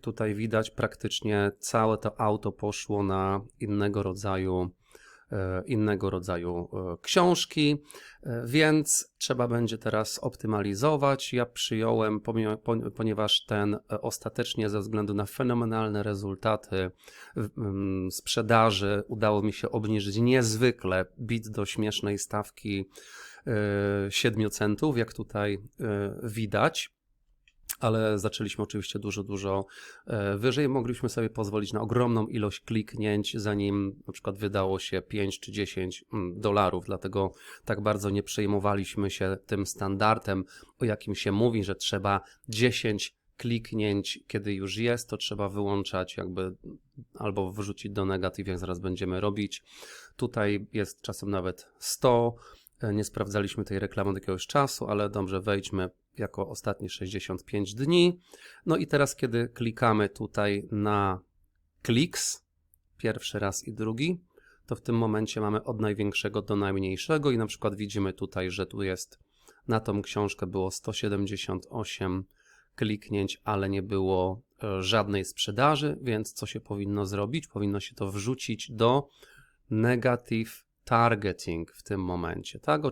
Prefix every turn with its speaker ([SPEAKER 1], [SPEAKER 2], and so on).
[SPEAKER 1] tutaj widać, praktycznie całe to auto poszło na innego rodzaju, e, innego rodzaju e, książki, e, więc trzeba będzie teraz optymalizować. Ja przyjąłem, ponieważ ten ostatecznie ze względu na fenomenalne rezultaty sprzedaży udało mi się obniżyć niezwykle bit do śmiesznej stawki e, 7 centów, jak tutaj widać ale zaczęliśmy oczywiście dużo, dużo e, wyżej. Mogliśmy sobie pozwolić na ogromną ilość kliknięć, zanim na przykład wydało się 5 czy 10 mm, dolarów, dlatego tak bardzo nie przejmowaliśmy się tym standardem, o jakim się mówi, że trzeba 10 kliknięć, kiedy już jest, to trzeba wyłączać jakby albo wrzucić do negatyw, jak zaraz będziemy robić. Tutaj jest czasem nawet 100. E, Nie sprawdzaliśmy tej reklamy od jakiegoś czasu, ale dobrze, wejdźmy jako ostatnie 65 dni. No i teraz, kiedy klikamy tutaj na kliks, pierwszy raz i drugi, to w tym momencie mamy od największego do najmniejszego i na przykład widzimy tutaj, że tu jest na tą książkę było 178 kliknięć, ale nie było e, żadnej sprzedaży, więc co się powinno zrobić? Powinno się to wrzucić do negative targeting w tym momencie, tak?